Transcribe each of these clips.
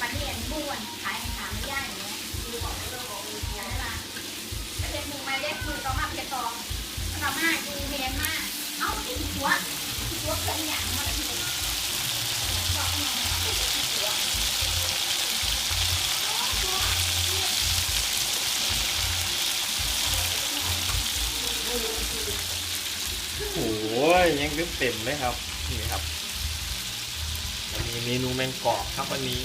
ประเทศบ้วนขายสามย่างอย่างเงี้ยดูบอกเรื่องบอกใช่ไหมประเทศมือมาเด็กมือต่อมาประเทศตองต่อมาดูเมียนมาเอ้าที่หัวหัวเคยหยางมาที่ไหนบอกหน่หัวโอ้ยยังเต็มเลยครับนี่ครับมีเมนูแมงกอกครับวันนี้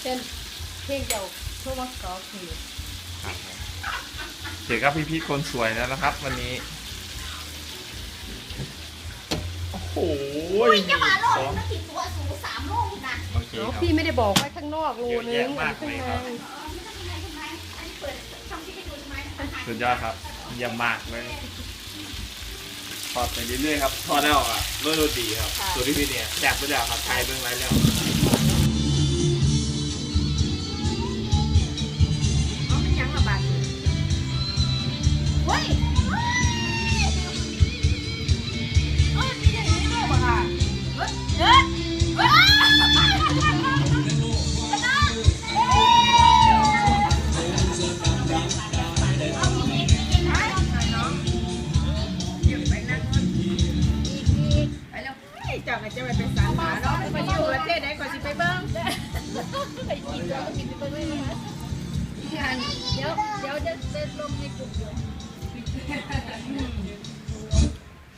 เช่นเพลงเจ้าเพราะว่าก็คือเจอกับพี่พีทคนสวยแล้วนะครับ วันนี้ โอ้โหอุ้ยจะมาโลดสองมันติดตัวสูงสามโลนะโอเคเนาะครับ พี่ไม่ได้บอกไว้ข้างนอกรูนึเยอะงแยะมากข้างเลยในครับ เออไม่ต้องทำไมทำไมอันนี้เปิดช่องที่ให้ดูทำไมสุดยอดครับเยี่ยมมากเลย ทอดไปเรื่อยๆครับทอดได้ออกอะรสโรดีครับส่วนพี่พีทเนี่ยแจกไปแล้วครับไทยเบื้องไรแล้ว ก็จะไปเป็นสารหาเนาะไปอยู่ประเทศไหนก่อนสิไปเบิ้งไปกินแล้วก็กินไปเรื่อยๆนะเดี๋ยวเดี๋ยวจะเดินลงในกลุ่ม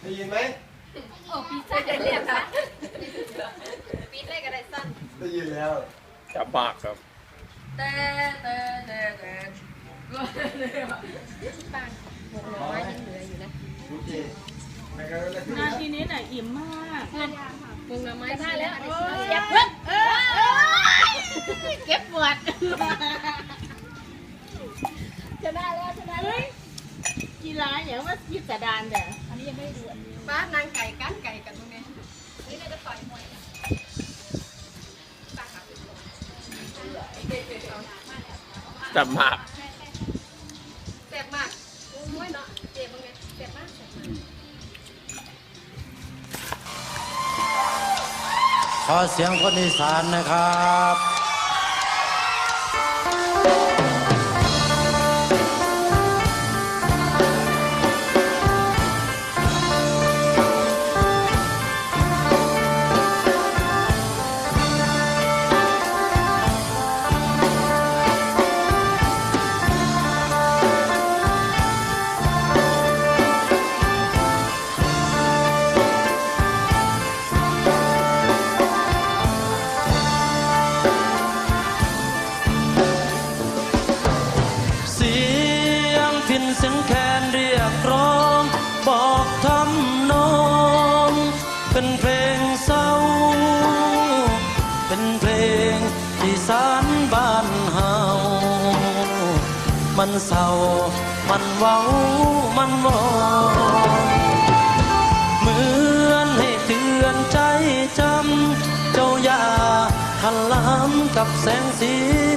ได้ยินไหมโอ้พี่ชายจะเรียกค่ะปีนเลยก็ได้สั้นได้ยินแล้วจับมากครับแต่แต่แต่แต่ก็เลยว่าบ้านหมกหน่อไม้ยังเหลืออยู่นะโอเคไม่งั้นก็ได้นาทีนี้น่ะอิ่มมาก หมกหน่อไม้ได้แล้วเสียบเพิ่งเออเออเก็บปวดจะได้แล้วจะได้แล้วกีฬาอย่างว่าพิสดารเด้ออันนี้ยังไม่ได้ดูอันนี้บ้านนางไก่กันไก่กันตรงนี้นี่น่าจะต่อยมวยนะจับมาก ขอเสียงคนอีสานนะครับ พินเสียงแคนเรียกร้อง บอกทำนอง เป็นเพลงเศร้า เป็นเพลงที่สานบ้านเฮา มันเศร้า มันเว้า มันวอนเหมือนให้เตือนใจจำ เจ้าอย่าหันล้ำกับแสงสี